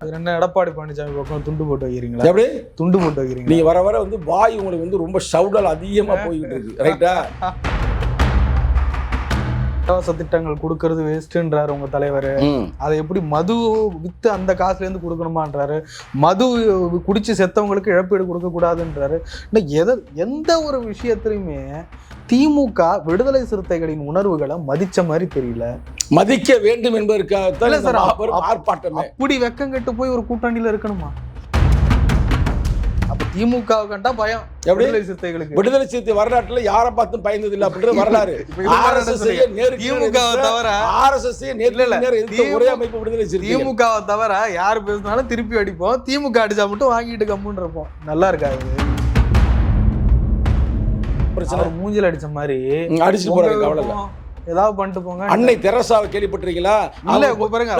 அது என்ன எடப்பாடி பழனிசாமி பக்கம் துண்டு போட்டு வைக்கிறீங்களா? எப்படி? துண்டு போட்டு வைக்கிறீங்களா? நீங்க வர வர வந்து வாய் உங்களுக்கு வந்து ரொம்ப ஷவுடல் அதிகமா போய்கிட்டு இருக்கு. ரைட்டா இலவச திட்டங்கள் கொடுக்கறது வேஸ்ட்ன்றாரு உங்க தலைவர். அதை எப்படி மது வித்து அந்த காசுல இருந்து கொடுக்கணுமான்றாரு. மது குடிச்சு செத்தவங்களுக்கு இழப்பீடு கொடுக்க கூடாதுன்றாரு எத எந்த ஒரு விஷயத்திலையுமே திமுக விடுதலை சிறுத்தைகளின் உணர்வுகளை மதிச்ச மாதிரி தெரியல. மதிக்க வேண்டும் என்பதற்காகத்தான் ஆர்ப்பாட்டமே. அப்படி வெக்கம் கெட்டு போய் ஒரு கூட்டணியில இருக்கணுமா? அப்ப திமுக கண்டா பயம். எப்படி? விடுதலை சிறுத்தைகளுக்கு. விடுதலை சிறுத்தை வரலாற்றுல யாரை பார்த்தும் பயந்தது இல்லை அப்படின்றது வரலாறு. நேர் திமுக தவிர திமுக ஒரே அமைப்பு விடுதலை சிறுத்தைகள். திமுகவை தவிர யார் பேசினாலும் திருப்பி அடிப்போம். திமுக அடிச்சா மட்டும் வாங்கிட்டு கம்முன்னு இருப்போம். நல்லா இருக்காது பிரச்சனை. மூஞ்சில அடிச்ச மாதிரி உங்க போறாங்க கவலை இல்ல. விருப்பம். ஏதாவது பண்ணிட்டு போங்க. அன்னை தெரசாவை கேள்விப்பட்டிருக்கீங்களா? இல்ல பாருங்க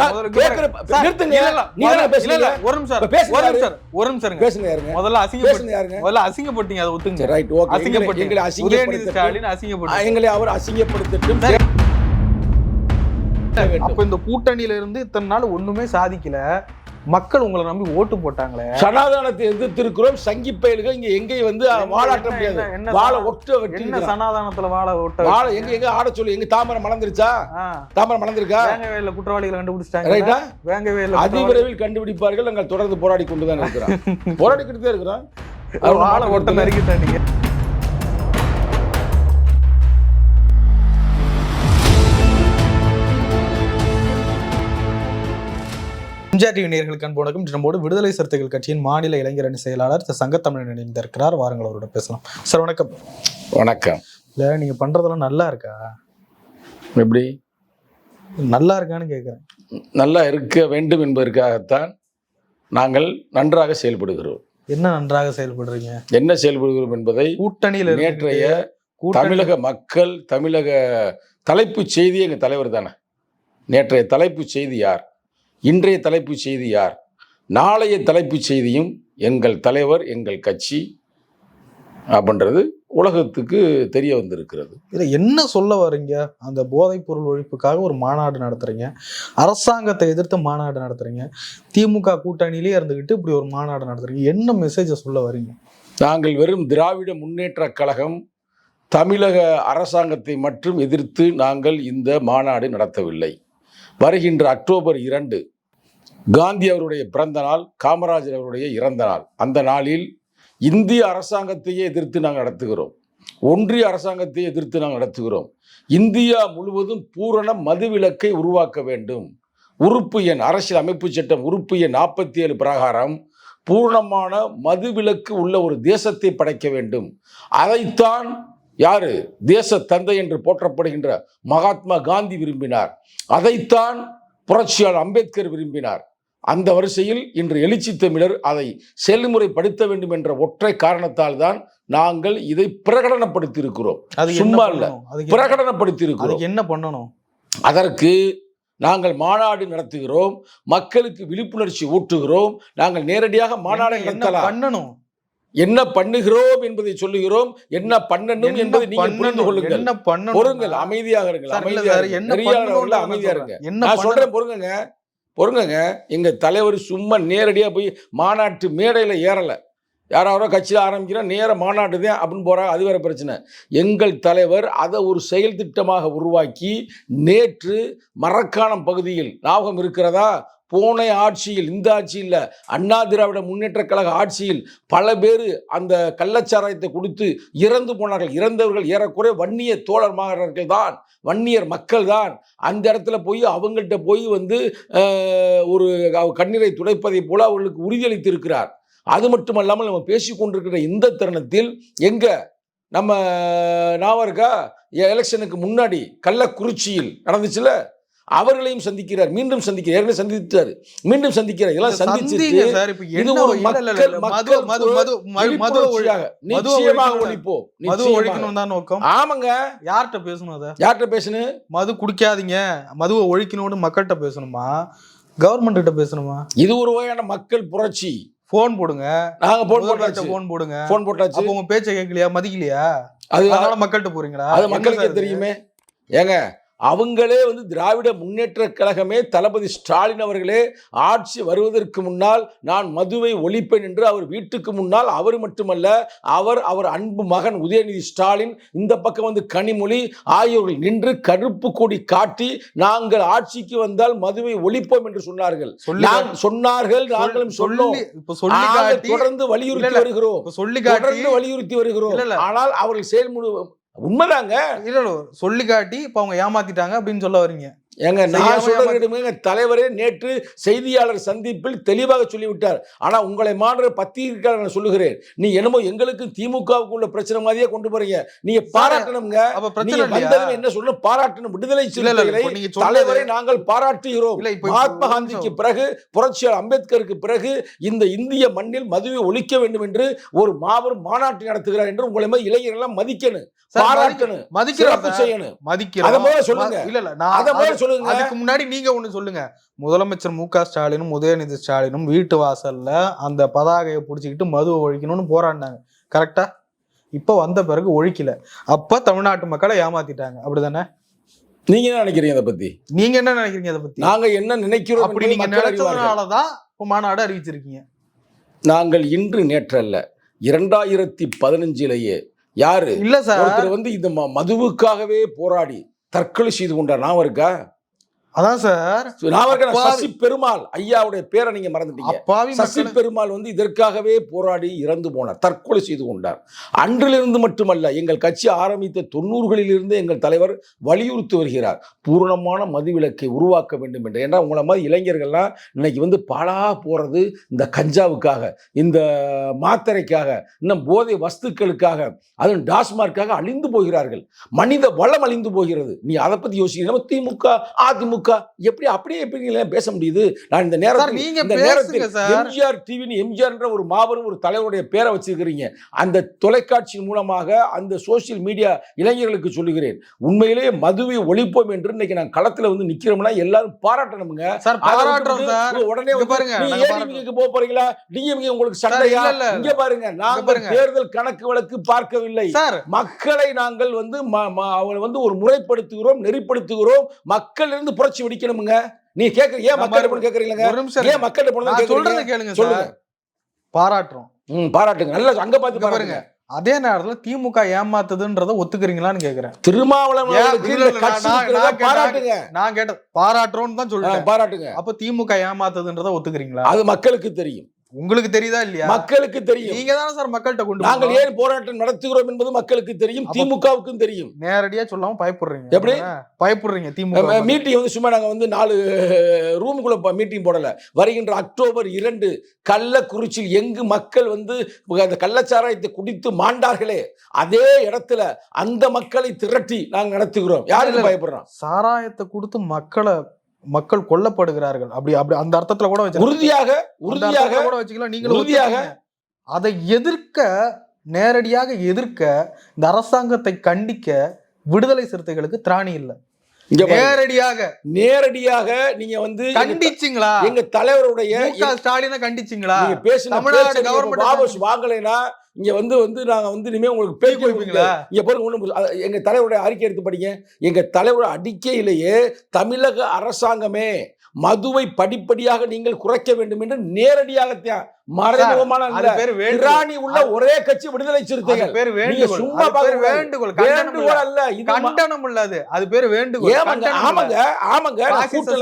நிறுத்துங்க. நீங்க இல்ல, ஒரு நிமிஷம். பேசுங்க ஒரு? நிமிஷம். ஒரு நிமிஷம். பேசுங்க யாருங்க? முதல்ல அசிங்கப்பட்டு பேசுங்க யாருங்க? முதல்ல அசிங்கப்பட்டீங்க அதை ஒத்துங்க. Right okay அசிங்கப்பட்டீங்க. எங்களை அசிங்கப்படுத்த ஸ்டாலின் அசிங்கப்பட்டு எங்களை அவர் அசிங்கப்படுத்தட்டும். அப்ப இந்த கூட்டணியில இருந்து இத்தனை நாள் ஒண்ணுமே சாதிக்கல. மக்கள் உங்களை நம்பி ஓட்டு போட்டாங்களே. சனாதானத்தை எதிர்த்திருக்கிறோம். சங்கி பயல்கள் இங்க எங்கேயும் வந்து வாழாட்ட முடியாது. வாழ ஒற்ற வெட்டி என்ன சனாதானத்துல வாழ ஓட்ட வாழ எங்க எங்க ஆட சொல்லு எங்க தாமரை மலர்ந்துருச்சா தாமரை மலர்ந்திருக்கா வேங்கவேல குற்றவாளிகளை கண்டுபிடிச்சிட்டாங்க ரைட்டா வேங்கவேல அதிவிரைவில் கண்டுபிடிப்பார்கள். நாங்கள் தொடர்ந்து போராடி கொண்டு தான் இருக்கிறோம். போராடிக்கிட்டு தான் இருக்கிறோம். வாழ ஓட்ட நறுக்கிட்டாங்க எம்ஜிஆர் டிவி நேயர்களுக்கு அன்பு வணக்கம். நம்மோடு விடுதலை சிறுத்தைகள் கட்சியின் மாநில இளைஞரணி செயலாளர் திரு சங்கத்தமிழன் இணைந்திருக்கிறார். வாருங்கள் அவரோட பேசலாம். சார் வணக்கம். வணக்கம். இல்ல நீங்க பண்றதெல்லாம் நல்லா இருக்கா? எப்படி? நல்லா இருக்கான்னு கேக்குறேன். நல்லா இருக்க வேண்டும் என்பதற்காகத்தான் நாங்கள் நன்றாக செயல்படுகிறோம். என்ன நன்றாக செயல்படுறீங்க? என்ன செயல்படுகிறோம் என்பதை கூட்டணியில நேற்றைய தமிழக மக்கள் தமிழக தலைப்புச் செய்தி எங்க தலைவர் தானே? நேற்றைய தலைப்புச் செய்தி யார்? இன்றைய தலைப்புச் செய்தி யார்? நாளைய தலைப்புச் செய்தியும் எங்கள் தலைவர் எங்கள் கட்சி அப்படின்றது உலகத்துக்கு தெரிய வந்திருக்கிறது. இதுல என்ன சொல்ல வர்றீங்க? அந்த போதைப் பொருள் ஒழிப்புக்காக ஒரு மாநாடு நடத்துறீங்க. அரசாங்கத்தை எதிர்த்து மாநாடு நடத்துறீங்க. திமுக கூட்டணியிலே இருந்துகிட்டு இப்படி ஒரு மாநாடு நடத்துறீங்க. என்ன மெசேஜை சொல்ல வர்றீங்க? நாங்கள் வெறும் திராவிட முன்னேற்றக் கழகம் தமிழக அரசாங்கத்தை மட்டும் எதிர்த்து நாங்கள் இந்த மாநாடு நடத்தவில்லை. வருகின்ற அக்டோபர் இரண்டு காந்தி அவருடைய பிறந்த நாள் காமராஜர் அவருடைய இறந்த நாள். அந்த நாளில் இந்திய அரசாங்கத்தையே எதிர்த்து நாங்கள் நடத்துகிறோம். ஒன்றிய அரசாங்கத்தை எதிர்த்து நாங்கள் நடத்துகிறோம். இந்தியா முழுவதும் பூரண மதுவிலக்கை உருவாக்க வேண்டும். உறுப்பு எண் அரசியல் அமைப்பு சட்டம் உறுப்பு எண் நாற்பத்தி ஏழு பிரகாரம் பூர்ணமான மதுவிலக்கு உள்ள ஒரு தேசத்தை படைக்க வேண்டும். அதைத்தான் யாரு? தேச தந்தை என்று போற்றப்படுகின்ற மகாத்மா காந்தி விரும்பினார். அதைத்தான் புரட்சியாளர் அம்பேத்கர் விரும்பினார். அந்த வரிசையில் இன்று எழுச்சி தமிழர் அதை செயல்முறைப்படுத்த வேண்டும் என்ற ஒற்றை காரணத்தால் தான் நாங்கள் இதை பிரகடனப்படுத்தி இருக்கிறோம் அது சும்மா இல்ல. பிரகடனப்படுத்தி இருக்கிறோம் என்ன பண்ணணும்? அதற்கு நாங்கள் மாநாடு நடத்துகிறோம் மக்களுக்கு விழிப்புணர்ச்சி ஊட்டுகிறோம் நாங்கள் நேரடியாக மாநாடு பண்ணணும்? என்ன பண்ணுகிறோம் என்பதை சொல்லுகிறோம். என்ன பண்ணணும் என்பதை நீங்கள் புரிந்து? கொள்ளுங்கள். என்ன பண்ணணும்? பொறுங்கள். அமைதியாக இருங்கள். அமைதியாக. என்ன நெறியாளர்கள்ல பண்ணணும்னு அமைதியா நான் இருங்க. நான்? சொல்றேன் பொறுங்கங்க. பொறுங்கங்க. எங்க தலைவர் சும்மா நேரடியா போய் மாநாட்டு மேடையில ஏறல. யாராவது கட்சியில் ஆரம்பிக்கிறா நேர மாநாட்டு தான் அப்படின்னு போறாங்க அது வேற பிரச்சனை. எங்கள் தலைவர் அதை ஒரு செயல் திட்டமாக உருவாக்கி நேற்று மரக்காணம் பகுதியில் ஞாபகம் இருக்கிறதா? போன ஆட்சியில் இந்த ஆட்சியில் அண்ணா திராவிட முன்னேற்ற கழக ஆட்சியில் பல பேர் அந்த கள்ளச்சாராயத்தை கொடுத்து இறந்து போனார்கள். இறந்தவர்கள் ஏறக்குறைய வன்னிய தோழர்மார்கள் தான் வன்னியர் மக்கள் தான். அந்த இடத்துல போய் அவங்கள்ட்ட போய் வந்து ஒரு கண்ணீரை துடைப்பதை போல அவர்களுக்கு உறுதியளித்திருக்கிறார். அது மட்டுமல்லாமல் நம்ம பேசி கொண்டிருக்கிற இந்த தருணத்தில் எங்க நம்ம ஞாபகம் எலெக்ஷனுக்கு முன்னாடி கள்ளக்குறிச்சியில் நடந்துச்சுல அவர்களையும் சந்திக்கிறார் மீண்டும் சந்திக்கிறார் ஏற்கனவே சந்தித்தார். மீண்டும் சந்திக்கிறார். இதெல்லாம் இப்ப இது ஒரு மக்கள் மது மக்கள் மது மது மது நிச்சயமாக ஒழிப்போம். மதுவை நிச்சயமாக. ஒழிக்கணும் தான் நோக்கம். ஆமாங்க. யார்கிட்ட பேசணும் அத? யார்கிட்ட பேசுனு மது குடிக்காதீங்க. மதுவை ஒழிக்கணும்னு மக்கள்கிட்ட பேசணுமா? கவர்மெண்ட் கிட்ட பேசணுமா? இது ஒரு வகையான மக்கள் புரட்சி. போன் போடுங்க. நாங்க போன் போட்டாச்சு. போன் போடுங்க. போன் போட்டாச்சு. உங்க பேச்சை கேட்கலையா? மதிக்கலையா? அது அதனால மக்கள்கிட்ட போறீங்களா? அது மக்களுக்கே? தெரியுமே. ஏங்க அவங்களே வந்து திராவிட முன்னேற்ற கழகமே தளபதி ஸ்டாலின் அவர்களே ஆட்சி வருவதற்கு முன்னால் நான் மதுவை ஒழிப்பேன் என்று அவர் வீட்டுக்கு முன்னால் அவர் மட்டுமல்ல அவர் அவர் அன்பு மகன் உதயநிதி ஸ்டாலின் இந்த பக்கம் வந்து கனிமொழி ஆகியோர்கள் நின்று கருப்பு கொடி காட்டி நாங்கள் ஆட்சிக்கு வந்தால் மதுவை ஒழிப்போம் என்று சொன்னார்கள். சொன்னார்கள் நாங்களும் சொன்னோம். தொடர்ந்து வலியுறுத்தி. வருகிறோம். தொடர்ந்து வலியுறுத்தி வருகிறோம். ஆனால் அவர்கள் செயல்முறை உண்மைதாங்க. இல்லை சொல்லி காட்டி இப்போ அவங்க ஏமாத்திட்டாங்க அப்படின்னு சொல்ல வரீங்க. ஏங்க நான் செய்யாம சொல்றது எங்க தலைவரே நேற்று செய்தியாளர் சந்திப்பில் தெளிவாக சொல்லிவிட்டார். ஆனா உங்களை மாற்ற பத்திரிகையாளர் நான் சொல்லுகிறேன். நீ என்னமோ எங்களுக்கு திமுகவுக்கு உள்ள பிரச்சனை மாதிரியே கொண்டு போறீங்க. நீங்க பாராட்டணுங்க என்ன சொல்லணும்? பாராட்டணும். விடுதலை சிறுத்தைகளை தலைவரை நாங்கள் பாராட்டுகிறோம். மகாத்மா காந்திக்கு பிறகு புரட்சியாளர் அம்பேத்கருக்கு பிறகு இந்த இந்திய மண்ணில் மதுவை ஒழிக்க வேண்டும் என்று ஒரு மாபெரும் மாநாட்டு நடத்துகிறார் என்று உங்களை மாதிரி இளைஞர்கள் மதிக்கணும். பாராட்டணும். மதிக்கிறோம். செய்யணும். மதிக்கிறோம். அதை முதல்ல சொல்லுங்க. இல்ல இல்ல நான் அதை முதல்ல அது- சொல்லுங்க. அதுக்கு முன்னாடி நீங்க ஒண்ணு சொல்லுங்க. முதலமைச்சர் மு க. ஸ்டாலினும் உதயநிதி ஸ்டாலினும் வீட்டு வாசல்ல அந்த பதாகையை புடிச்சுக்கிட்டு மதுவை ஒழிக்கணும்னு போராடினாங்க. கரெக்டா இப்ப வந்த பிறகு ஒழிக்கல. அப்ப தமிழ்நாட்டு மக்களை ஏமாத்திட்டாங்க. அப்படிதானே? நீங்க என்ன நினைக்கிறீங்க அதை பத்தி? நீங்க என்ன நினைக்கிறீங்க அதை பத்தி? நாங்க என்ன நினைக்கிறோம் அப்படி நீங்க. நினைச்சதுனாலதான் இப்ப மாநாடு அறிவிச்சிருக்கீங்க. நாங்கள் இன்று நேற்றல்ல இரண்டாயிரத்தி பதினஞ்சிலேயே யாரு? இல்ல சார். ஒருத்தர் வந்து இந்த மதுவுக்காகவே போராடி தற்கொலை செய்து கொண்டார். நான் இருக்கா? அதான் சார். நான் சசி பெருமாள் ஐயாவுடைய பேரை நீங்க மறந்துட்டீங்க. சசி பெருமாள் வந்து இதற்காகவே போராடி இறந்து போனார் தற்கொலை செய்து கொண்டார். அன்றிலிருந்து மட்டுமல்ல எங்கள் கட்சி ஆரம்பித்த தொண்ணூறுகளிலிருந்து எங்கள் தலைவர் வலியுறுத்தி வருகிறார். பூரணமான மதுவிலக்கை உருவாக்க வேண்டும் என்று. ஏன்னா உங்களை மாதிரி இளைஞர்கள்லாம் இன்னைக்கு வந்து பாழா போறது இந்த கஞ்சாவுக்காக இந்த மாத்திரைக்காக இன்னும் போதை வஸ்துக்களுக்காக அதுவும் டாஸ்மார்க்காக அழிந்து போகிறார்கள். மனித வளம் அழிந்து போகிறது. நீ அதை பத்தி யோசிக்கிறீங்க நம்ம திமுக அதிமுக எப்படி அப்படியே எப்படி பேச முடியுது? நான் இந்த நேரத்தில் நீங்க இந்த நேரத்தில் எம்ஜிஆர் டிவின்னு எம்ஜிஆர்ன்ற ஒரு மாபெரும் ஒரு தலைவருடைய பேரை வச்சிருக்கிறீங்க. அந்த தொலைக்காட்சி மூலமாக அந்த சோசியல் மீடியா இளைஞர்களுக்கு சொல்லுகிறேன். உண்மையிலேயே மதுவை ஒழிப்போம் என்று இன்னைக்கு நான் களத்துல வந்து நிக்கிறோம்னா எல்லாரும் பாராட்டணுங்க சார் அதை பாராட்டுறோம் விட்டுட்டு சார். உடனே பாருங்க, போக போறீங்களா? டிஎம்கே உங்களுக்கு சண்டையா. இங்க பாருங்க நாங்கள். தேர்தல் கணக்கு வழக்கு பார்க்கவில்லை. மக்களை நாங்கள் வந்து அவங்களை வந்து ஒரு முறைப்படுத்துகிறோம் நெறிப்படுத்துகிறோம். மக்கள் இருந்து புரட்சி வெடிக்கணுமுங்க. நீ கேக்குற ஏன் மக்கள் கேக்குறீங்க ஒரு நிமிஷம் ஏன் மக்கள் சொல்றதை கேளுங்க சொல்லுங்க. பாராட்டுறோம். ம் பாராட்டுங்க. நல்லா அங்க பார்த்து பாருங்க. அதே நேரத்துல திமுக ஏமாத்துதுன்றத ஒத்துக்கிறீங்களன்னு கேக்குறேன். திருமாவளவன். பாராட்டுங்க. நான் கேட்ட பாராட்டுறோம்னு தான் சொல்றேன் பாராட்டுங்க. அப்ப திமுக ஏமாத்துதுன்றத ஒத்துக்கிறீங்களா? அது மக்களுக்கு தெரியும். உங்களுக்கு தெரியுதா இல்லையா? மக்களுக்கு தெரியும். நீங்க தானே சார் மக்கள்கிட்ட கொண்டு நாங்கள். ஏன் போராட்டம் நடத்துகிறோம் என்பது மக்களுக்கு தெரியும் திமுகவுக்கும் தெரியும். நேரடியா சொல்லாம பயப்படுறீங்க. எப்படி? பயப்படுறீங்க திமுக மீட்டிங் வந்து சும்மா நாங்க வந்து நாலு ரூமுக்குள்ள மீட்டிங் போடல. வருகின்ற அக்டோபர் இரண்டு கள்ளக்குறிச்சியில் எங்கு மக்கள் வந்து அந்த கள்ளச்சாராயத்தை குடித்து மாண்டார்களே அதே இடத்துல அந்த மக்களை திரட்டி நாங்கள் நடத்துகிறோம். இல்ல. பயப்படுறோம் சாராயத்தை கொடுத்து மக்களை மக்கள் கொல்லப்படுகிறார்கள். அப்படி அப்படி அந்த அர்த்தத்துல கூட வச்சு உறுதியாக உறுதியாக கூட வச்சுக்கலாம். நீங்களும் உறுதியாக. அதை எதிர்க்க நேரடியாக எதிர்க்க இந்த அரசாங்கத்தை கண்டிக்க விடுதலை சிறுத்தைகளுக்கு திராணி இல்ல. நேரடியாக. நேரடியாக நீங்க வந்து கண்டிச்சிங்களா? எங்க தலைவருடைய ஸ்டாலினை கண்டிச்சிங்களா? நீங்க பேசின தமிழ்நாடு நீங்க வாபஸ் வாங்கலைன்னா இங்க வந்து வந்து நாங்க வந்து இனிமே உங்களுக்கு பேட்டி குடிப்பீங்களா? இங்க பாருங்க ஒண்ணு அ- எங்க தலைவருடைய அறிக்கை எடுத்து படிங்க. எங்க தலைவர் அறிக்கையிலேயே தமிழக அரசாங்கமே மதுவை படிப்படியாக நீங்கள் குறைக்க வேண்டும் என்று நேரடியாக மறைமுகமான உள்ள ஒரே கட்சி விடுதலை சிறுத்தைகள். பேர் வேண்டுகோள். வேண்டுகோள். வேண்டுகோள். அல்ல. கண்டனம் இல்ல அது. பேர் வேண்டுகோள். ஆமாங்க ஆமாங்க.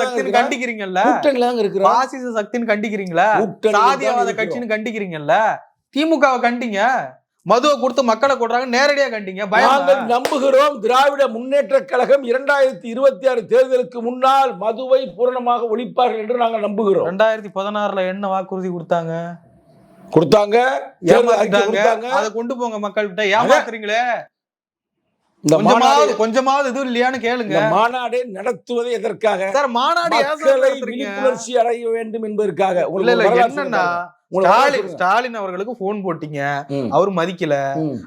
சக்தின்னு. கண்டிக்கிறீங்கல்ல. கூட்டணியில இருக்கிறேன் பாசிச சக்தின்னு கண்டிக்கிறீங்களா? சாதியவாத. கட்சின்னு கண்டிக்கிறீங்கல்ல? திமுகவை கண்டிங்க. மதுவை கொடுத்து மக்களை கொடுறாங்க நேரடியா கண்டிங்க. நாங்கள் நம்புகிறோம் திராவிட முன்னேற்ற கழகம் இரண்டாயிரத்தி இருபத்தி ஆறு தேர்தலுக்கு முன்னால் மதுவை பூரணமாக ஒழிப்பார்கள் என்று நாங்கள் நம்புகிறோம். ரெண்டாயிரத்தி பதினாறுல என்ன வாக்குறுதி கொடுத்தாங்க? கொடுத்தாங்க. அதை கொண்டு போங்க மக்கள்கிட்ட. ஏமாத்துறீங்களே? இந்த கொஞ்சமாவது மாநாடு கொஞ்சமாவது இது இல்லையான்னு கேளுங்க. மாநாடை நடத்துவது எதற்காக? சார் மாநாடு மக்களை? விழிப்புணர்ச்சி அடைய வேண்டும் என்பதற்காக. என்னன்னா ஸ்டாலின். ஸ்டாலின் அவர்களுக்கு போன் போட்டீங்க. அவர் மதிக்கல.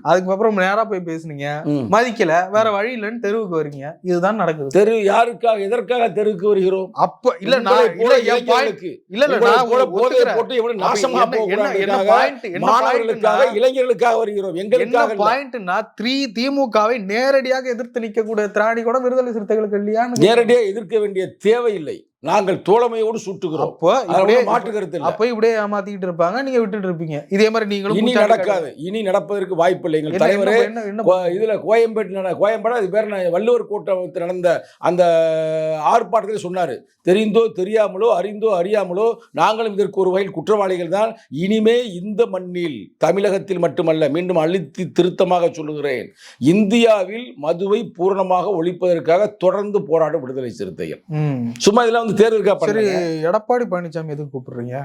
அதுக்கப்புறம் நேரா போய் பேசுனீங்க. மதிக்கல. வேற வழி இல்லைன்னு தெருவுக்கு வரீங்க இதுதான் நடக்குது. தெரு யாருக்காக எதற்காக தெருவுக்கு வருகிறோம்? அப்ப இல்ல நான் இல்ல இல்ல நான் ஒத்துக்கிறேன். போட்டு நாசமா மாணவர்களுக்காக பாயிண்ட்னா இளைஞர்களுக்காக வருகிறோம். என்ன எங்களுக்காக. பாயிண்ட்னா த்ரீ திமுகவை நேரடியாக எதிர்த்து நிக்கக்கூடிய திராணி கூட விடுதலை சிறுத்தைகளுக்கு இல்லையான்னு நேரடியாக எதிர்க்க வேண்டிய தேவையில்லை. நாங்கள் தோழமையோடு சுட்டுகிறோம். மாற்று கருத்து இல்லை. அப்ப இப்படியே ஏமாத்திக்கிட்டு இருப்பாங்க. நீங்க விட்டுட்டு இருப்பீங்க. இதே மாதிரி நீங்களும் இனி நடக்காது. இனி நடப்பதற்கு வாய்ப்பு இல்லை. எங்கள் தலைவரே இதுல கோயம்பேட்டு கோயம்பேடு அது பேர் வள்ளுவர் கூட்டத்தில் நடந்த அந்த ஆர்ப்பாட்டத்தில் சொன்னாரு. தெரிந்தோ தெரியாமலோ அறிந்தோ அறியாமலோ நாங்களும் இதற்கு ஒரு வகையில் குற்றவாளிகள் தான். இனிமே இந்த மண்ணில் தமிழகத்தில் மட்டுமல்ல மீண்டும் அழுத்தி திருத்தமாக சொல்லுகிறேன். இந்தியாவில் மதுவை பூரணமாக ஒழிப்பதற்காக தொடர்ந்து போராடும் விடுதலை சிறுத்தைகள். சும்மா இதெல்லாம் வந்து தேர்தலுக்கா சரி பண்ணுங்க எடப்பாடி பழனிசாமி எதுக்கு கூப்பிடுறீங்க?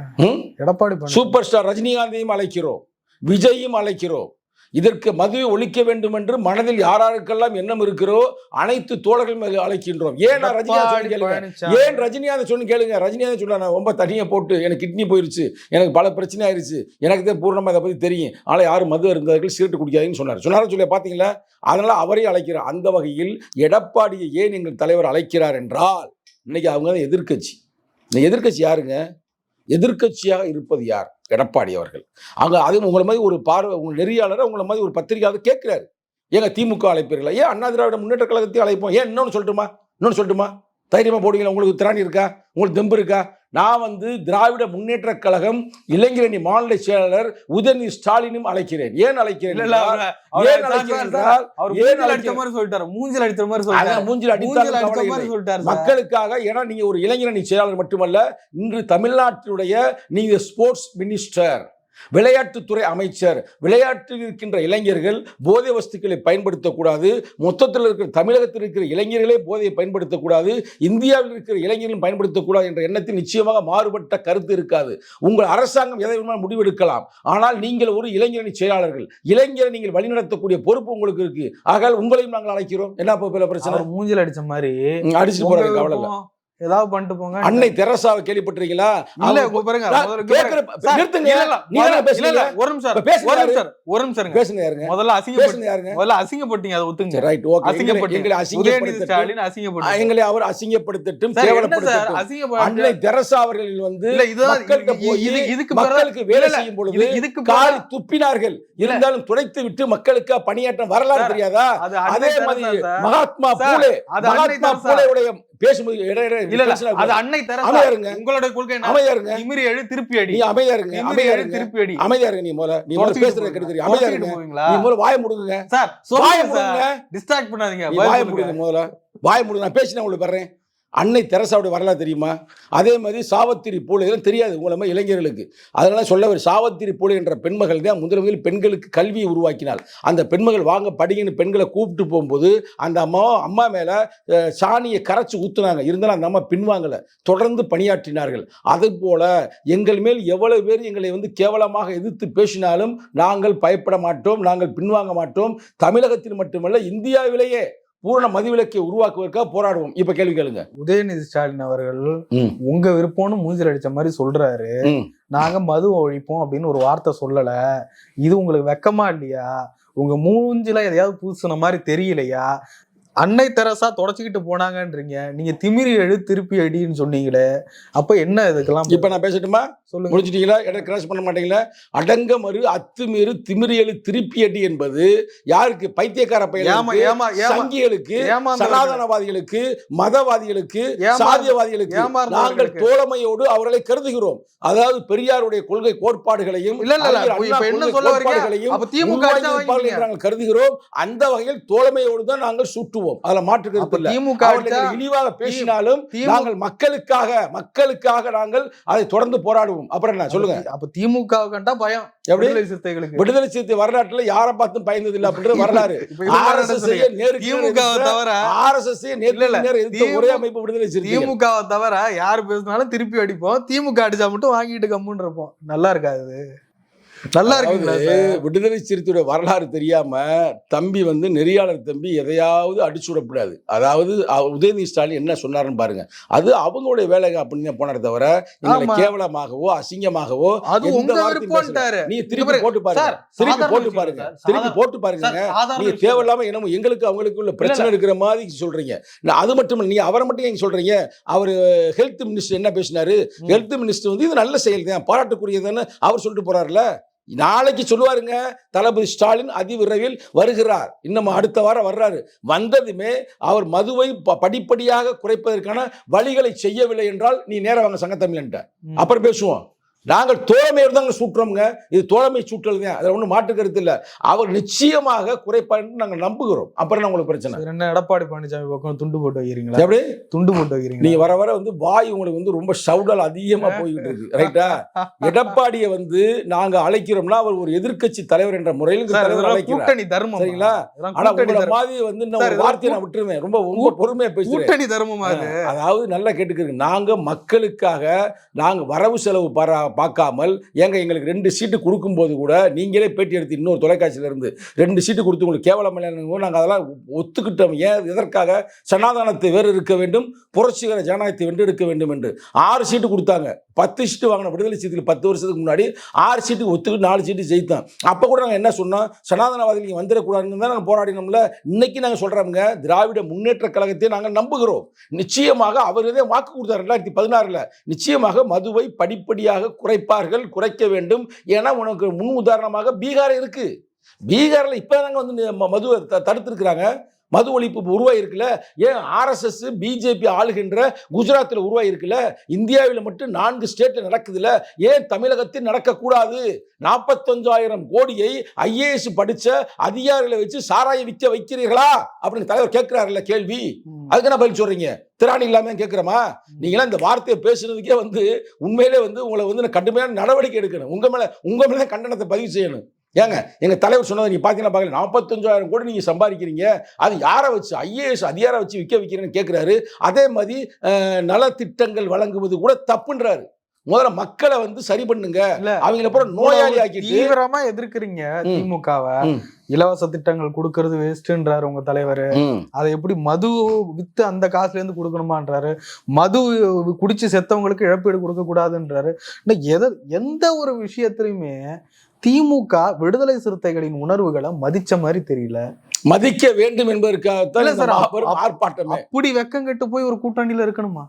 எடப்பாடி சூப்பர் ஸ்டார் ரஜினிகாந்தையும் அழைக்கிறோம். விஜயும் அழைக்கிறோம். இதற்கு மதுவை ஒழிக்க வேண்டும் என்று மனதில் யாராருக்கெல்லாம் எண்ணம் இருக்கிறோ அனைத்து தோழர்களும் அழைக்கின்றோம். ஏன் நான் ரஜினிகாந்த் கேளுங்க. ஏன் ரஜினிகாந்த் சொன்னு கேளுங்க. ரஜினிகாந்த் நான் ரொம்ப தனியை போட்டு எனக்கு கிட்னி போயிருச்சு. எனக்கு பல பிரச்சனை ஆயிருச்சு. எனக்கு தான் பூர்ணமாக இதை பற்றி தெரியும். ஆனால் யாரும் மது இருந்தவர்கள் சீட்டு குடிக்காதீங்கன்னு சொன்னார். சொன்னார சொல்லி பார்த்தீங்களா அதனால அவரையும் அழைக்கிறார் அந்த வகையில் எடப்பாடியை ஏன் எங்கள் தலைவர் அழைக்கிறார் என்றால் இன்னைக்கு அவங்க தான் எதிர்க்கட்சி. இந்த எதிர்க்கட்சி யாருங்க? எதிர்க்கட்சியாக இருப்பது யார்? எடப்பாடி அவர்கள். அங்கே அது உங்களை மாதிரி ஒரு பார்வை உங்கள் நெறியாளரை உங்களை மாதிரி ஒரு பத்திரிகையாளர் கேட்குறாரு. ஏங்க திமுக அழைப்பீர்களா ஏன் அண்ணா திராவிட முன்னேற்ற கழகத்தையும் அழைப்போம்? ஏன் இன்னொன்று சொல்லட்டுமா? இன்னொன்று சொல்லட்டுமா? தைரியமா போடுவீங்களா? உங்களுக்கு திராணி இருக்கா? உங்களுக்கு தெம்பு இருக்கா? நான் வந்து திராவிட முன்னேற்ற கழகம் இளைஞரணி மாநில செயலாளர் உதயநிதி ஸ்டாலினும் அழைக்கிறேன். ஏன் அழைக்கிறேன். மக்களுக்காக ஏன்னா நீங்க ஒரு இளைஞரணி செயலாளர் மட்டுமல்ல இன்று தமிழ்நாட்டினுடைய நீங்க ஸ்போர்ட்ஸ் மினிஸ்டர். விளையாட்டுத்துறை அமைச்சர் விளையாட்டில் இருக்கின்ற இளைஞர்கள் போதை வஸ்துக்களை பயன்படுத்தக்கூடாது. மொத்தத்தில் இருக்கிற தமிழகத்தில் இருக்கிற இளைஞர்களே போதையை பயன்படுத்தக்கூடாது. இந்தியாவில் இருக்கிற இளைஞர்களும் பயன்படுத்தக்கூடாது என்ற எண்ணத்தில் நிச்சயமாக மாறுபட்ட கருத்து இருக்காது. உங்கள் அரசாங்கம் எதை வேணுமாலும் முடிவெடுக்கலாம். ஆனால் நீங்கள் ஒரு இளைஞரணி செயலாளர்கள். இளைஞரை நீங்கள் வழிநடத்தக்கூடிய பொறுப்பு உங்களுக்கு இருக்கு. ஆக உங்களையும் நாங்கள் அழைக்கிறோம். என்ன பிரச்சனை? மூஞ்சில அடிச்ச மாதிரி அடிச்சுட்டு உங்க போறாங்க கவலை ஏதாவது பண்ணிட்டு போங்க. அன்னை தெரசாவை கேள்விப்பட்டிருக்கீங்களா? இல்ல பாருங்க நிறுத்துங்க. நீங்க ஒரு நிமிஷம் பேசுங்க ஒரு யாரு? நிமிஷம் ஒரு நிமிஷம் இருங்க. பேசுங்க யாருங்க? முதல்ல அசிங்கப்பட்டு பேசுங்க யாருங்க? முதல்ல அசிங்கப்பட்டீங்க அதை ஒத்துங்க. ரைட் ஓகே அசிங்கப்பட்டு எங்களை ஸ்டாலின் அசிங்கப்பட்டு எங்களை அவர் அசிங்கப்படுத்தட்டும் கேவலப்படுத்தட்டும். அசிங்கப்பட்டு அன்னை தெரசா அவர்கள் வந்து இல்ல இதுதான் மக்கள்கிட்ட இது- இதுக்கு மக்களுக்கு வேலை செய்யும் பொழுது இது- இதுக்கு பிறகு- துப்பினார்கள். இருந்தாலும் துடைத்து விட்டு மக்களுக்கு பணியாற்ற வரலாறு தெரியாதா? அது மாதிரி. மகாத்மா பூலே மகாத்மா. பூலேவுடைய பேசும்போது அது அன்னை தெரசா அமைதியா இருங்க. உங்களுடைய கொள்கை இருங்க. நிமிரி எழு திருப்பி அடி. நீ எழு இருங்க. திருப்பி அடி. அமைதியா இருங்க நீ முதல்ல. நீ முதல்ல பேசுறது இருங்க. போவீங்களா? நீ முதல்ல வாய முடுங்க. சார் வாய சொல்லுங்க சார். முடுங்க. டிஸ்ட்ராக்ட் பண்ணாதீங்க. வாய. முடுங்க முதல்ல. வாய முடுங்க நான் பேசினா உங்களுக்கு வர்றேன். அன்னை தெரசாவுடைய வரலாறு தெரியுமா? அதே மாதிரி சாவத்திரி பூலைகளும் தெரியாது மூலமாக இளைஞர்களுக்கு. அதனால சொல்ல ஒரு சாவத்திரி பூலை என்ற பெண்மகள் தான் முதல் முதலில் பெண்களுக்கு கல்வியை உருவாக்கினாள். அந்த பெண்மகள் வாங்க படிங்கன்னு பெண்களை கூப்பிட்டு போகும்போது அந்த அம்மா அம்மா மேலே சாணியை கரைச்சி ஊத்துனாங்க. இருந்தாலும் அந்த அம்மா பின்வாங்கலை. தொடர்ந்து பணியாற்றினார்கள். அதுபோல எங்கள் மேல் எவ்வளவு பேர் எங்களை வந்து கேவலமாக எதிர்த்து பேசினாலும் நாங்கள் பயப்பட மாட்டோம் நாங்கள் பின்வாங்க மாட்டோம். தமிழகத்தில் மட்டுமல்ல இந்தியாவிலேயே பூரண மதுவிலக்கை உருவாக்குவதற்காக போராடுவோம். இப்ப கேள்வி கேளுங்க. உதயநிதி ஸ்டாலின் அவர்கள். உங்க விருப்பம்னு மூஞ்சில் அடிச்ச மாதிரி சொல்றாரு. நாங்க மது ஒழிப்போம் அப்படின்னு ஒரு வார்த்தை சொல்லல. இது உங்களுக்கு வெக்கமா இல்லையா? உங்க மூஞ்சில எதையாவது பூசுன மாதிரி தெரியலையா? அன்னை தெரசா தொடச்சிக்கிட்டு போனாங்கன்றீங்க. நீங்க திமிரி எழு திருப்பி அடின்னு சொன்னீங்களே அப்ப என்ன இதுக்கெல்லாம் இப்ப நான் பேசட்டுமா? சொல்லுங்க. முடிச்சிட்டீங்களா இடம் கிராஸ் பண்ண மாட்டீங்களா? அடங்க மறு அத்துமீறு திமிரியலு திருப்பி அடி என்பது யாருக்கு? பைத்தியக்கார சங்கிகளுக்கு ஏமாந்தவர்கள். சனாதனவாதிகளுக்கு மதவாதிகளுக்கு சாதியவாதிகளுக்கு நாங்கள். தோழமையோடு அவர்களை கருதுகிறோம். அதாவது பெரியாருடைய கொள்கை கோட்பாடுகளையும் கோட்பாடுகளையும் கருதுகிறோம். அந்த வகையில் தோழமையோடு தான் நாங்கள் சுட்டுவோம். அதுல மாற்று திமுக இழிவாக பேசினாலும் நாங்கள் மக்களுக்காக மக்களுக்காக நாங்கள் அதை தொடர்ந்து போராடுவோம். அப்புறம் என்ன? சொல்லுங்க. அப்ப திமுக கண்டா பயம். எப்படி? விடுதலை சிறுத்தைகளுக்கு. விடுதலை சிறுத்தை வரலாற்றுல யாரை பார்த்தும் பயந்தது இல்லை அப்படின்றது வரலாறு. திமுக தவிர ஆர்எஸ்எஸ் ஒரே அமைப்பு விடுதலை சிறுத்தைகள். திமுக தவிர யாரு பேசினாலும் திருப்பி அடிப்போம். திமுக அடிச்சா மட்டும் வாங்கிட்டு கம்முன்னு இருப்போம். நல்லா இருக்காது. நல்லா சார்? விடுதலை சிறுத்தையோட வரலாறு தெரியாம தம்பி வந்து நெறியாளர் தம்பி எதையாவது அடிச்சு விடக்கூடாது. அதாவது உதயநிதி ஸ்டாலின் என்ன சொன்னாருன்னு பாருங்க. அது அவங்களுடைய வேலை அப்படின்னு போனாரே தவிர. கேவலமாகவோ அசிங்கமாகவோ அது நீ திருப்பி போட்டு பாருங்க. திருப்பி போட்டு பாருங்க. திருப்பி போட்டு பாருங்க. நீங்க. தேவையில்லாம என்னமோ எங்களுக்கு அவங்களுக்குள்ள பிரச்சனை இருக்கிற மாதிரி சொல்றீங்க. அது மட்டும் நீங்க அவரை மட்டும் ஏன் சொல்றீங்க? அவர் ஹெல்த் மினிஸ்டர் என்ன பேசினாரு. ஹெல்த் மினிஸ்டர் வந்து இது நல்ல செயல் தான் பாராட்டுக்குரியதுன்னு அவர் சொல்லிட்டு போறாருல. நாளைக்கு சொல்லுவாருங்க தளபதி ஸ்டாலின் அதிவிரைவில் வருகிறார். இன்னும் அடுத்த வாரம் வர்றாரு. வந்ததுமே அவர் மதுவை படிப்படியாக குறைப்பதற்கான வழிகளை செய்யவில்லை என்றால் நீ நேரா வாங்க சங்கத்தமிழன்ட்ட. அப்புறம் பேசுவோம். நாங்கள் தோழமை இருந்தாங்க சூட்டுறோம்ங்க. இது தோழமை தான் அதில் ஒன்றும் மாற்று கருத்து இல்லை. அவர் நிச்சயமாக குறைப்பார் என்று நாங்கள் நம்புகிறோம். அப்புறம் என்ன உங்களுக்கு பிரச்சனை? என்ன எடப்பாடி பழனிசாமி பக்கம் துண்டு போட்டு வைக்கிறீங்களா? எப்படி? துண்டு போட்டு வைக்கிறீங்களா? நீங்க வர வர வந்து வாய் உங்களுக்கு வந்து ரொம்ப ஷவுடல் அதிகமா போய்கிட்டு இருக்கு. ரைட்டா எடப்பாடியை வந்து நாங்க அழைக்கிறோம்னா அவர் ஒரு எதிர்க்கட்சி தலைவர் என்ற முறையில் கூட்டணி தர்மம்? சரிங்களா? ஆனா உங்களை மாதிரி வந்து இதெல்லாம் வார்த்தையை நான் விட்டுருவேன். ரொம்ப ரொம்ப பொறுமையா பேசுறேன். கூட்டணி தர்மமா அது? அதாவது நல்லா கேட்டுக்கிறீங்க. நாங்க மக்களுக்காக நாங்க வரவு செலவு பாரா பார்க்காமல் ஏங்க எங்களுக்கு ரெண்டு சீட்டு கொடுக்கும்போது கூட நீங்களே பேட்டி எடுத்து இன்னொரு தொலைக்காட்சியிலேருந்து ரெண்டு சீட்டு கொடுத்து உங்களுக்கு கேவலம் இல்லைன்னு நாங்கள் அதெல்லாம் ஒத்துக்கிட்டோம். ஏன்? எதற்காக? சனாதனத்தை வேறு இருக்க வேண்டும் புரட்சிகர ஜனநாயகத்தை வென்றெடுக்க வேண்டும் என்று. ஆறு சீட்டு கொடுத்தாங்க. பத்து சீட்டு வாங்கின விடுதலை சீட்டுக்கு பத்து வருஷத்துக்கு முன்னாடி ஆறு சீட்டுக்கு ஒத்துக்கிட்டு நாலு சீட்டு ஜெயித்தோம் அப்போ கூட நாங்கள் என்ன சொன்னோம்? சனாதனவாதிகள் நீங்கள் வந்துடக்கூடாதுன்னு தான் நாங்கள் போராடினோம்ல. இன்னைக்கு நாங்கள் சொல்கிறோம்ங்க திராவிட முன்னேற்ற கழகத்தை நாங்கள் நம்புகிறோம். நிச்சயமாக அவர் வாக்கு கொடுத்தார் ரெண்டாயிரத்தி பதினாறில். நிச்சயமாக மதுவை படிப்படியாக குறைப்பார்கள் குறைக்க வேண்டும் ஏன்னா உனக்கு முன் உதாரணமாக பீகார் இருக்கு. பீகாரில் இப்போ தாங்க வந்து மது மதுவை த தடுத்துருக்குறாங்க. மது ஒழிப்பு உருவாயிருக்குல்ல ஏன் ஆர்எஸ்எஸ் பிஜேபி ஆளுகின்ற குஜராத்தில் உருவாயிருக்குல்ல இந்தியாவில் மட்டும் நான்கு ஸ்டேட்ல நடக்குதுல்ல ஏன் தமிழகத்தில் நடக்கக்கூடாது? நாற்பத்தஞ்சாயிரம் கோடியை ஐஏஎஸ் படிச்ச அதிகாரிகளை வச்சு சாராய விற்க வைக்கிறீர்களா? அப்படின்னு தலைவர் கேட்கிறாருல்ல கேள்வி. அதுக்கு என்ன பதில் சொல்றீங்க? திராணி இல்லாம கேட்கிறோமா? நீங்களாம் இந்த வார்த்தையை பேசுறதுக்கே வந்து உண்மையிலே வந்து உங்களை வந்து நான் கடுமையான நடவடிக்கை எடுக்கணும். உங்க மேல உங்க மேல கண்டனத்தை பதிவு செய்யணும். ஏங்க எங்க தலைவர் சொன்னதை நீங்க பாத்தீங்கன்னா பார்க்கல நாற்பத்தஞ்சாயிரம் கோடி நீங்க சம்பாதிக்கிறீங்க. அது யாரை வச்சு ஐஏஎஸ் அதிகாரம் வச்சு விற்க வைக்கிறேன்னு கேட்கிறாரு அதே மாதிரி நலத்திட்டங்கள் வழங்குவது கூட தப்புன்றாரு. முதல்ல மக்களை வந்து சரி பண்ணுங்க. அவங்கள பூரா நோயாளி ஆக்கிட்டு தீவிரமா எதிர்க்கிறீங்க. திமுகவை. இலவச திட்டங்கள் கொடுக்கறது வேஸ்ட்ன்றாரு உங்க தலைவர். அதை எப்படி மது வித்து அந்த காசுல இருந்து கொடுக்கணுமான்றாரு. மது குடிச்சு செத்தவங்களுக்கு இழப்பீடு கொடுக்க கூடாதுன்றாரு எத எந்த ஒரு விஷயத்திலுமே திமுக விடுதலை சிறுத்தைகளின் உணர்வுகளை மதிச்ச மாதிரி தெரியல. மதிக்க வேண்டும் என்பதற்காகத்தான் ஆர்ப்பாட்டமே. அப்படி வெக்கம் கெட்டு போய் ஒரு கூட்டணியில இருக்கணுமா?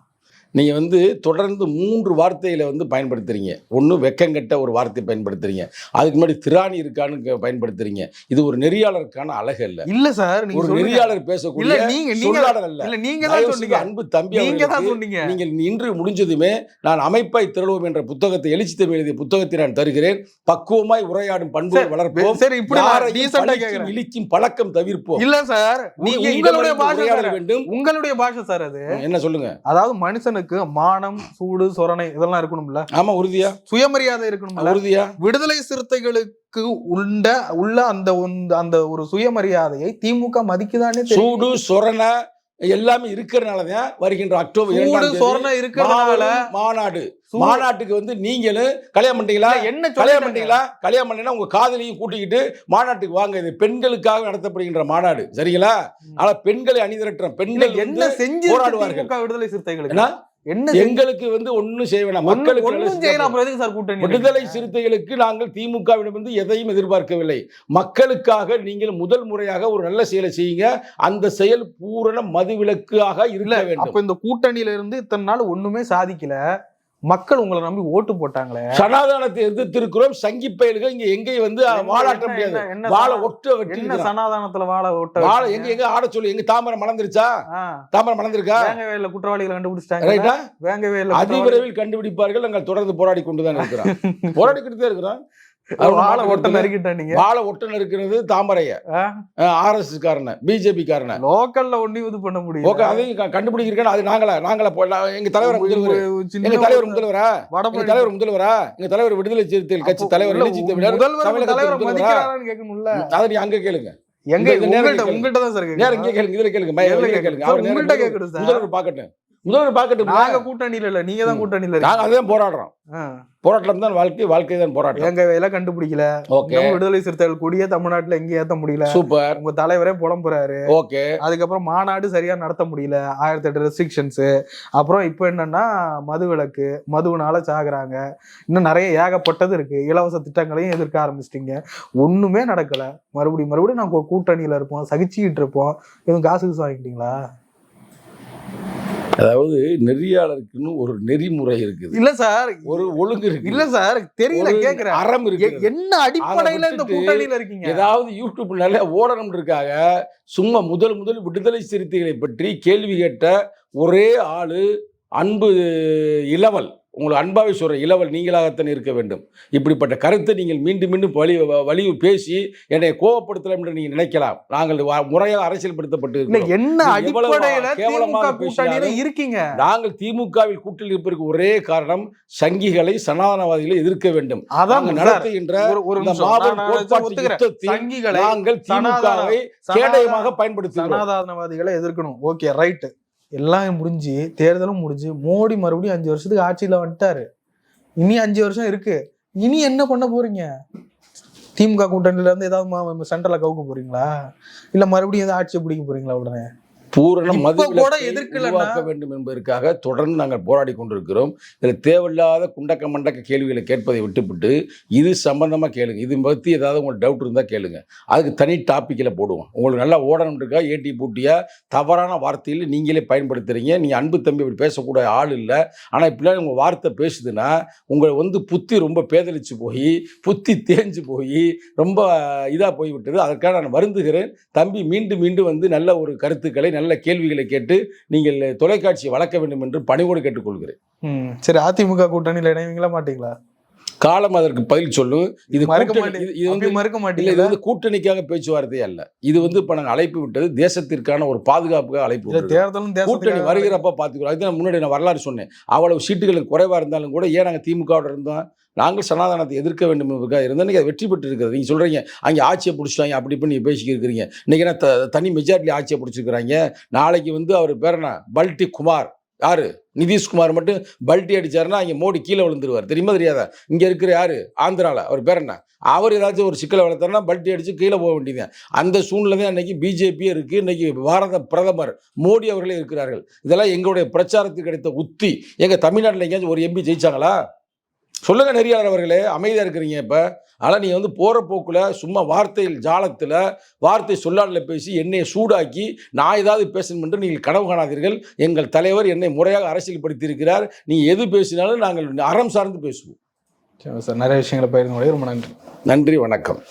நீங்க வந்து தொடர்ந்து மூன்று வார்த்தைகளை வந்து பயன்படுத்துறீங்க. ஒன்று வெக்கங்கெட்ட ஒரு வார்த்தை பயன்படுத்துறீங்க. அதுக்கு முன்னாடி திராணி இருக்கான்னு க- பயன்படுத்துறீங்க. இது ஒரு நெறியாளருக்கான அழகு அல்ல. இல்ல சார் ஒரு. நெறியாளர் இல்ல பேசக்கூடிய நீங்க நீங்க சொல்லாடல் அல்ல. இல்ல தான் சொன்னீங்க. அன்பு தம்பி நீங்க தான் சொன்னீங்க. நீங்கள் இன்று முடிஞ்சதுமே நான் அமைப்பாய் திரளுவோம் என்ற புத்தகத்தை எழுச்சி தமிழ் எழுதிய புத்தகத்தை நான் தருகிறேன். பக்குவமாய் உரையாடும் சரி, வளர்ப்போம். சரி இப்படி இழிக்கும் பழக்கம் தவிர்ப்போம். இல்ல சார் நீங்க உங்களுடைய பாஷை வேண்டும். உங்களுடைய பாஷை சார் அது. என்ன சொல்லுங்க? அதாவது மனுஷனுக்கு மானம் சூடு சொரணை இதெல்லாம் இருக்கணும்ல? ஆமா உறுதியா. சுயமரியாதை இருக்கணும்ல? உறுதியா. விடுதலை சிறுத்தைகளுக்கு உண்ட உள்ள அந்த அந்த ஒரு சுயமரியாதையை திமுக மதிக்குதானே. சூடு சொரண எல்லாமே இருக்கிறனாலதான் வருகின்ற அக்டோபர் இரண்டாம் தேதி மாநாடு. மாநாட்டுக்கு வந்து நீங்களும் கல்யாணம் பண்ணிட்டீங்களா? என்ன கல்யாணம்? பண்ணிட்டீங்களா? கல்யாணம் பண்ணினா உங்க காதலியும் கூட்டிக்கிட்டு மாநாட்டுக்கு வாங்க. இது பெண்களுக்காக நடத்தப்படுகின்ற மாநாடு. சரிங்களா? ஆனா பெண்களை அணிதிரட்டுறோம் பெண்கள் என்ன செஞ்சு போராடுவார்கள். விடுதலை சிறுத்தைகளுக்கு? ஏன்னா, என்ன எங்களுக்கு வந்து ஒண்ணும் செய்ய வேணாம். மக்களுக்கு விடுதலை? சிறுத்தைகளுக்கு நாங்கள் திமுகவிடமிருந்து எதையும் எதிர்பார்க்கவில்லை. மக்களுக்காக நீங்கள் முதல் முறையாக ஒரு நல்ல செயலை செய்யுங்க. அந்த செயல் பூரண மதுவிலக்காக இல்ல இருக்க வேண்டும் இந்த கூட்டணியில இருந்து இத்தனை நாள் ஒண்ணுமே சாதிக்கல. மக்கள் உங்களை நம்பி ஓட்டு போட்டாங்களே? சனாதனத்தை எதிர்த்திருக்கிறோம். சங்கி பயல்கள் இங்க எங்கேயும் வந்து வாழாட்ட முடியாது. வாழ ஒட்ட வெட்டி என்ன சனாதானத்துல வாழ ஓட்ட வாழ? எங்க எங்க ஆட சொல்லு எங்க தாமரை மலர்ந்துருச்சா தாமரை மலர்ந்திருக்கா வேங்க வேல குற்றவாளிகளை கண்டுபிடிச்சிட்டாங்க ரைட்டா வேங்க வேல அதிவிரைவில் கண்டுபிடிப்பார்கள் நாங்கள் தொடர்ந்து போராடி கொண்டுதான் இருக்கிறோம் போராடிக்கிட்டு தான் இருக்கிறோம் வாழ ஓட்ட நறுக்கிட்டானீங்க வாழ ஒட்ட இருக்கிறது தாமரைய? ஆர்எஸ் காரன பிஜேபி காரன லோக்கல்ல ஒண்ணு இது பண்ண முடியும் ஓகே அதையும் கண்டுபிடிக்கிறேன் அது நாங்களா நாங்களா எங்க தலைவர் முதல்வர். எங்க தலைவர் முதல்வரா? தலைவர் முதல்வரா? எங்க தலைவர் விடுதலை சிறுத்தைகள் கட்சி தலைவர் முதல்வர் தலைவரை? மதிக்கிறாரான்னு கேட்கணும்ல. அதை நீ அங்க கேளுங்க. எங்க தான் சார் நேரம் இங்கே கேளுங்க இதுல கேளுங்க. அவர் முதல்வர் கேட்கணும் சார். முதல்வர் பார்க்கட்டும். முதல்வர் பார்க்கட்டும். நாங்க கூட்டணியில இல்ல நீங்க தான் கூட்டணியில நாங்க அதான் போராடுறோம். போராட்டம் தான் வாழ்க்கை வாழ்க்கை தான் போராட்டம். எங்க வேலை கண்டுபிடிக்கல. ஓகே விடுதலை சிறுத்தைகள் கூடிய தமிழ்நாட்டுல எங்கேயும் ஏத்த முடியல. சூப்பர் உங்க தலைவரே புலம்புறாரு ஓகே அதுக்கப்புறம் மாநாடு சரியா நடத்த முடியல. ஆயிரத்தி எட்டு ரெஸ்ட்ரிக்ஷன்ஸ் அப்புறம் இப்போ என்னன்னா மது விலக்கு மதுவினால சாகுறாங்க. இன்னும் நிறைய ஏகப்பட்டது இருக்கு. இலவச திட்டங்களையும் எதிர்க்க ஆரம்பிச்சிட்டீங்க. ஒண்ணுமே நடக்கல. மறுபடியும் மறுபடியும் நாங்க கூட்டணியில இருப்போம். சகிச்சுக்கிட்டு இருப்போம். இவங்க காசு கீசு வாங்கிட்டீங்களா அதாவது நெறியாளருக்குன்னு ஒரு நெறிமுறை இருக்குது. இல்ல சார். ஒரு ஒழுங்கு இருக்கு இல்ல சார் தெரியல கேக்குறேன். அறம் இருக்கு என்ன அடிப்படையில இந்த கூட்டணியில இருக்கீங்க? ஏதாவது யூடியூப்னால ஓடணும்ன்றதுக்காக சும்மா முதல் முதல் விடுதலை சிறுத்தைகளை பற்றி கேள்வி கேட்ட ஒரே ஆளு அன்பு இளவல். உங்களுக்கு அன்பாவே சொல்ற இளவல் நீங்களாகத்தான் இருக்க வேண்டும். இப்படிப்பட்ட கருத்தை நீங்கள் மீண்டும் மீண்டும் வழி வழி பேசி என்னை கோவப்படுத்தலாம் என்று நீங்கள் நினைக்கலாம். நாங்கள் முறையாக அரசியல்படுத்தப்பட்டு. என்ன கேவலமாக இருக்கீங்க? நாங்கள் திமுகவில் கூட்டில் இருப்பதற்கு ஒரே காரணம் சங்கிகளை சனாதனவாதிகளை எதிர்க்க வேண்டும். அதான் நாங்கள் நடத்துகின்ற நாங்கள் திமுகவை கேடயமாக பயன்படுத்துகிறோம். சனாதானவாதிகளை எதிர்க்கணும். Okay right. எல்லாம் முடிஞ்சு தேர்தலும் முடிஞ்சு மோடி மறுபடியும் அஞ்சு வருஷத்துக்கு ஆட்சியில் வந்துட்டாரு. இனி அஞ்சு வருஷம் இருக்கு. இனி என்ன பண்ண போறீங்க? திமுக கூட்டணியில இருந்து ஏதாவது சென்ட்ரல கவுக்க போறீங்களா? இல்ல மறுபடியும் ஏதாவது ஆட்சியை பிடிக்க போறீங்களா உடனே? பூரண இப்ப மது கூட விலக்கை எதிர்க்கலைன்னா- உருவாக்க வேண்டும் என்பதற்காக தொடர்ந்து நாங்கள் போராடி கொண்டிருக்கிறோம். இதில் தேவையில்லாத குண்டக்க மண்டக்க கேள்விகளை கேட்பதை விட்டுவிட்டு இது சம்பந்தமா கேளுங்க. இது பற்றி ஏதாவது உங்களுக்கு டவுட் இருந்தால் கேளுங்க. அதுக்கு தனி டாப்பிக்கில் போடுவோம். உங்களுக்கு நல்லா ஓடணும் இருக்கா ஏட்டி பூட்டியா? தவறான வார்த்தையில் நீங்களே பயன்படுத்துறீங்க. நீங்கள் அன்பு தம்பி இப்படி பேசக்கூட ஆள் இல்லை. ஆனால் இப்படிலாம் உங்கள் வார்த்தை பேசுதுன்னா உங்களை வந்து புத்தி ரொம்ப பேதலிச்சு போய் புத்தி தேஞ்சு போய் ரொம்ப இதாக போய்விட்டது. அதற்காக நான் வருந்துகிறேன். தம்பி மீண்டும் மீண்டும் வந்து நல்ல ஒரு கருத்துக்களை நல்ல கேள்விகளை கேட்டு நீங்கள் தொலைக்காட்சியை வளர்க்க வேண்டும் என்று பணிவோடு கேட்டுக்கொள்கிறேன். சரி அதிமுக கூட்டணியில் இணைவீங்களா மாட்டீங்களா? காலம் அதற்கு பதில் சொல்லும் இது இது- வந்து மறுக்க இல்ல இது வந்து கூட்டணிக்காக பேச்சுவார்த்தை அல்ல. இது வந்து இப்ப நாங்கள் அழைப்பு விட்டது. தேசத்திற்கான ஒரு பாதுகாப்புக்காக அழைப்பு தேர்தலும் கூட்டணி வருகிறப்ப பார்த்துக்கிறோம். அதுக்கு நான் முன்னாடி நான் வரலாறு சொன்னேன். அவ்வளவு சீட்டுகள் குறைவா இருந்தாலும் கூட ஏன் நாங்கள் திமுகவோட இருந்தோம்? நாங்கள் சனாதனத்தை எதிர்க்க வேண்டும் என்பதற்காக இன்னைக்கு அது வெற்றி பெற்று இருக்கிறது நீங்கள் சொல்கிறீங்க அங்கே ஆட்சியை பிடிச்சிட்டாங்க அப்படி இப்படி நீங்கள் பேசிக்கிட்டு இருக்கிறீங்க இன்னைக்கு என்ன தனி மெஜாரிட்டி ஆட்சியை பிடிச்சிருக்கிறாங்க. நாளைக்கு வந்து அவர் பேர் என்ன? பல்டி குமார். யாரு? நிதிஷ்குமார் மட்டும் பல்ட்டி அடிச்சாருன்னா அங்கே மோடி கீழே விழுந்துருவார். தெரியுமா தெரியாதா? இங்கே இருக்கிற யாரு? ஆந்திராவில் அவர் பேர் என்ன? அவர் ஏதாச்சும் ஒரு சிக்கலை வளர்த்தாருன்னா பல்ட்டி அடிச்சு கீழே போக வேண்டியது அந்த சூழ்நிலை தான் இன்னைக்கு பிஜேபியே இருக்கு. இன்னைக்கு பாரத பிரதமர் மோடி அவர்களே இருக்கிறார்கள். இதெல்லாம் எங்களுடைய பிரச்சாரத்துக்கு கிடைத்த உத்தி. எங்க தமிழ்நாட்டில் எங்கேயாச்சும் ஒரு எம்பி ஜெயிச்சாங்களா? சொல்லுங்க நெறியாளர் அவர்களே அமைதியா இருக்கிறீங்க இப்ப. ஆனால் நீங்க வந்து போற போக்குல சும்மா வார்த்தையில் ஜாலத்துல வார்த்தை சொல்லாடல பேசி என்னை சூடாக்கி நான் ஏதாவது பேசணும் என்று நீங்கள் கனவு காணாதீர்கள். எங்கள் தலைவர் என்னை முறையாக அரசியல்படுத்தி இருக்கிறார் நீ எது பேசினாலும் நாங்கள் அறம் சார்ந்து பேசுவோம். சரி சார் நிறைய விஷயங்களை பயிர்ந்து ரொம்ப நன்றி. நன்றி வணக்கம்.